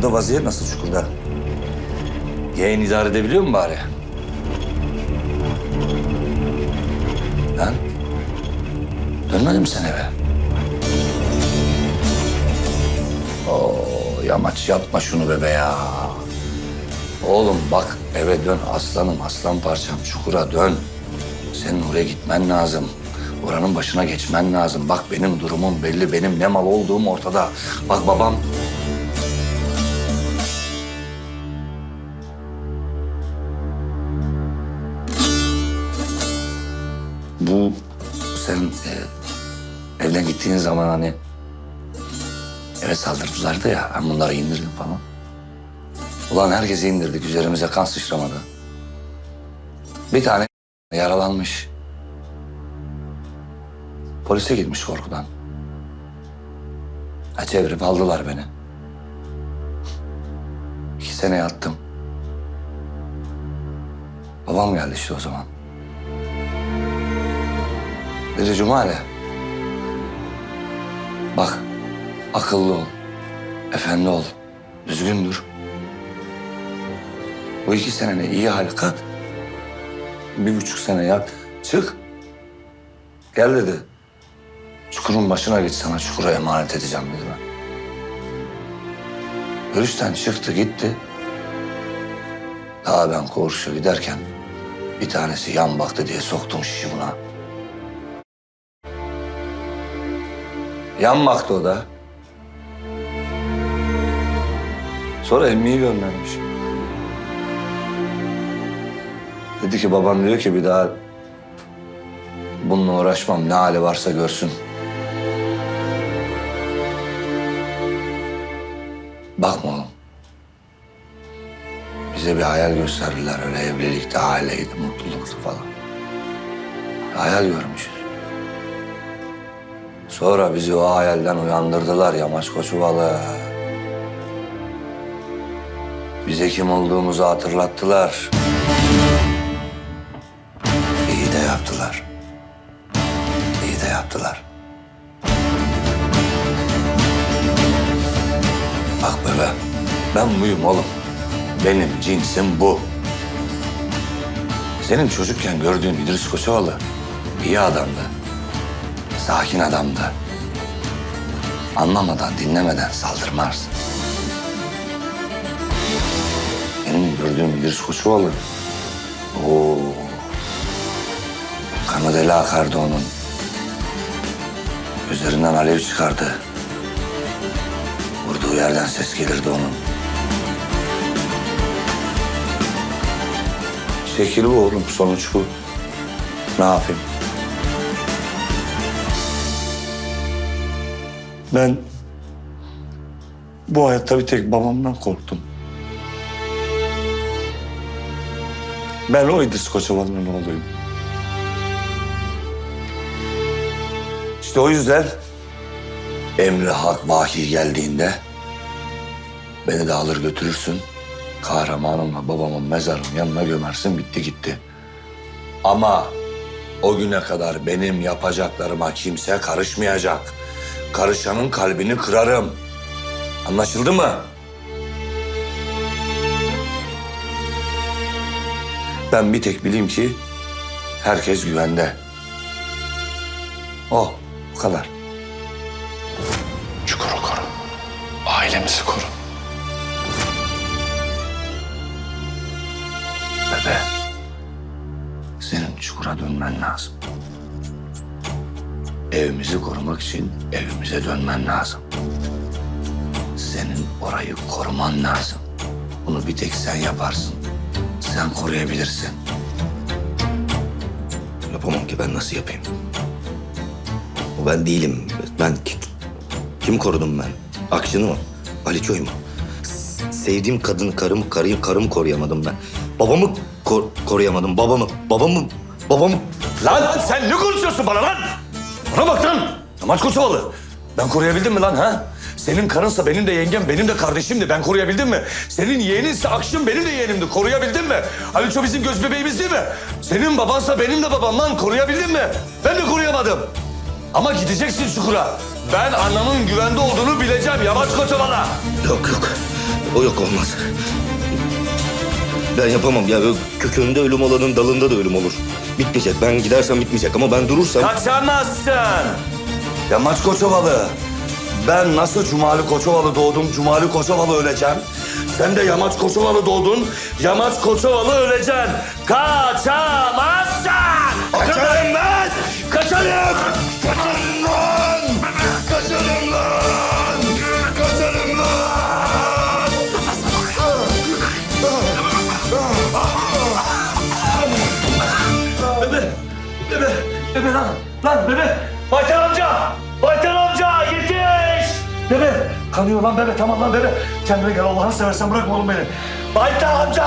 Burada vaziyet nasıl çukurda? Yeğen idare edebiliyor mu bari? Lan? Dönmedin mi sen eve? Oo, yamaç yapma şunu bebe ya. Oğlum bak eve dön aslanım aslan parçam çukura dön. Senin oraya gitmen lazım. Oranın başına geçmen lazım. Bak benim durumum belli. Benim ne mal olduğum ortada. Bak babam... Bu sen e, evden gittiğin zaman hani eve saldırdılardı ya. Ben bunları indirdim falan. Ulan herkesi indirdik. Üzerimize kan sıçramadı. Bir tane yaralanmış. Polise gitmiş korkudan. Ha, çevirip aldılar beni. İki sene yattım. Babam geldi işte o zaman. Dedi Cumali. Bak akıllı ol. Efendi ol. Düzgün. Bu iki senene iyi hal kat. Bir buçuk sene yat. Çık. Gel dedi. Çukurun başına git sana çukura emanet edeceğim dedi ben. Görüşten çıktı gitti. Daha ben koğuşa giderken bir tanesi yan baktı diye soktum şişi buna. Yan baktı o da. Sonra emmiyi göndermiş. Dedi ki babam diyor ki bir daha bununla uğraşmam ne hali varsa görsün. Bakma oğlum. Bize bir hayal gösterdiler öyle evlilikte aileydi, mutluluktu falan. Hayal görmüşüz. Sonra bizi o hayalden uyandırdılar Yamaç Koçuvalı. Bize kim olduğumuzu hatırlattılar. İyi de yaptılar. İyi de yaptılar. Bak bebe, ben buyum oğlum. Benim cinsim bu. Senin çocukken gördüğün İdris Koçovalı iyi adamdı. Sakin adamdı. Anlamadan, dinlemeden saldırmaz. Benim gördüğüm İdris Koçovalı. Oo. Kanı deli akardı onun. Üzerinden alev çıkardı. Vurduğu yerden ses gelirdi onun. Şekil bu oğlum, sonuç bu. Ne yapayım? Ben bu hayatta bir tek babamdan korktum. Ben o İdris Koçovalı'nın oğluyum. İşte o yüzden emri hak vahiy geldiğinde beni de alır götürürsün. Kahramanımla babamın mezarının yanına gömersin bitti gitti. Ama o güne kadar benim yapacaklarıma kimse karışmayacak. Karışanın kalbini kırarım. Anlaşıldı mı? Ben bir tek bileyim ki herkes güvende. O, bu kadar. Çukuru koru. Ailemizi koru. Bebe, senin çukura dönmen lazım. Evimizi korumak için evimize dönmen lazım. Senin orayı koruman lazım. Bunu bir tek sen yaparsın. Sen koruyabilirsin. Yapamam ki ben nasıl yapayım? O ben değilim. Ben ki- kim korudum ben? Akşını mı? Ali Çoy mu? Sevdiğim kadın, karım, karıyı, karımı koruyamadım ben. Babamı kor- koruyamadım. Babamı, babamı, babamı. Lan sen ne konuşuyorsun bana lan? Bana bak lan. Amaç Koçovalı. Ben koruyabildim mi lan ha? Senin karınsa benim de yengem, benim de kardeşimdi. Ben koruyabildim mi? Senin yeğeninse Akşın benim de yeğenimdi. Koruyabildin mi? Aliço bizim göz bebeğimiz değil mi? Senin babansa benim de babam lan. Koruyabildin mi? Ben de koruyamadım. Ama gideceksin çukura. Ben anamın güvende olduğunu bileceğim Yamaç Koçovalı. Yok yok. O yok olmaz. Ben yapamam ya. Böyle Kökünde ölüm olanın dalında da ölüm olur. Bitmeyecek. Ben gidersem bitmeyecek ama ben durursam... Kaçamazsın. Yamaç Koçovalı. Ben nasıl Cumali Koçovalı doğdum, Cumali Koçovalı öleceğim. Sen de Yamaç Koçovalı doğdun, Yamaç Koçovalı öleceksin. Kaçamazsın. Kaçarım ben. Kaçarım. Kaçarım bebe, bebe lan, lan bebe. Baytar amca, Baytar amca yetiş. Bebe, kanıyor lan bebe, tamam lan bebe. Kendine gel Allah'ını seversen bırakma oğlum beni. Baytar amca.